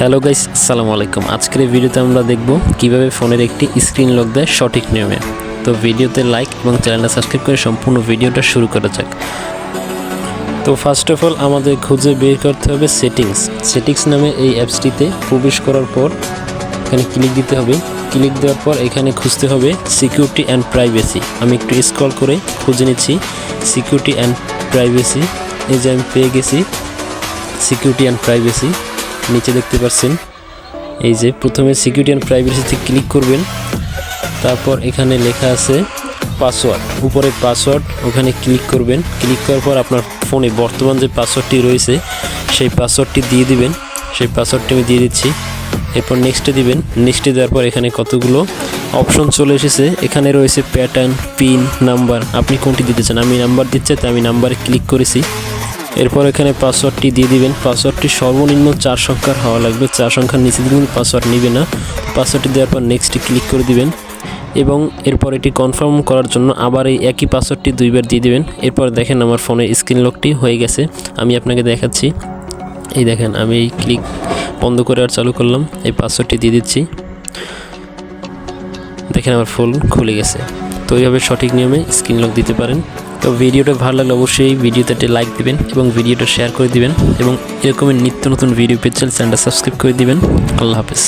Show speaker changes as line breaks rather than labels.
Hello guys আসসালামু আলাইকুম। আজকের ভিডিওতে আমরা দেখব কীভাবে ফোনের একটি স্ক্রিন লক দেয় সঠিক নিয়মে। তো ভিডিওতে লাইক এবং চ্যানেলটা সাবস্ক্রাইব করে সম্পূর্ণ ভিডিওটা শুরু করা যাক। তো ফার্স্ট অফ অল আমাদের খুঁজে বের করতে হবে সেটিংস সেটিংস নামে এই অ্যাপসটিতে প্রবেশ করার পর এখানে ক্লিক দিতে হবে। ক্লিক দেওয়ার পর এখানে খুঁজতে হবে সিকিউরিটি অ্যান্ড প্রাইভেসি আমি একটু স্ক্রল করে খুঁজে নিচ্ছি সিকিউরিটি অ্যান্ড প্রাইভেসি এই যে আমি পেয়ে গেছি সিকিউরিটি অ্যান্ড প্রাইভেসি নিচে দেখতে পাচ্ছেন এই যে প্রথমে সিকিউরিটি অ্যান্ড প্রাইভেসিতে ক্লিক করবেন। তারপর এখানে লেখা আছে পাসওয়ার্ড উপরে পাসওয়ার্ড ওখানে ক্লিক করবেন। ক্লিক করার পর আপনার ফোনে বর্তমান যে পাসওয়ার্ডটি রয়েছে, সেই পাসওয়ার্ডটি দিয়ে দিবেন। সেই পাসওয়ার্ডটি আমি দিয়ে দিচ্ছি। এরপর নেক্সটে দিবেন। নেক্সটে দেওয়ার পর এখানে কতগুলো অপশন চলে এসেছে। এখানে রয়েছে প্যাটার্ন পিন নাম্বার আপনি কোনটি দিতে চান? আমি নাম্বার দিচ্ছে, তাই আমি নাম্বারে ক্লিক করেছি। এরপর এখানে পাসওয়ার্ডটি দিয়ে দিবেন। পাসওয়ার্ডটি সর্বনিম্ন চার সংখ্যার হওয়া লাগবে। চার সংখ্যার নিচে দিলে পাসওয়ার্ড নেবে না। পাসওয়ার্ডটি দেওয়ার পর নেক্সটে ক্লিক করে দিবেন। এবং এরপর এটি কনফার্ম করার জন্য আবার এই একই পাসওয়ার্ডটি দুইবার দিয়ে দিবেন। এরপর দেখেন আমার ফোনে স্ক্রিন লকটি হয়ে গেছে। আমি আপনাকে দেখাচ্ছি। এই দেখেন, আমি এই ক্লিক বন্ধ করে আর চালু করলাম। এই পাসওয়ার্ডটি দিয়ে দিচ্ছি। দেখেন আমার ফোন খুলে গেছে। তো এইভাবে সঠিক নিয়মে স্ক্রিন লক দিতে পারেন। তো ভিডিওটা ভালো লাগলে অবশ্যই ভিডিওতে লাইক দিবেন এবং ভিডিওটা শেয়ার করে দিবেন এবং এরকমই নিত্য নতুন ভিডিও পেতে চ্যানেলটা সাবস্ক্রাইব করে দিবেন। আল্লাহ হাফেজ।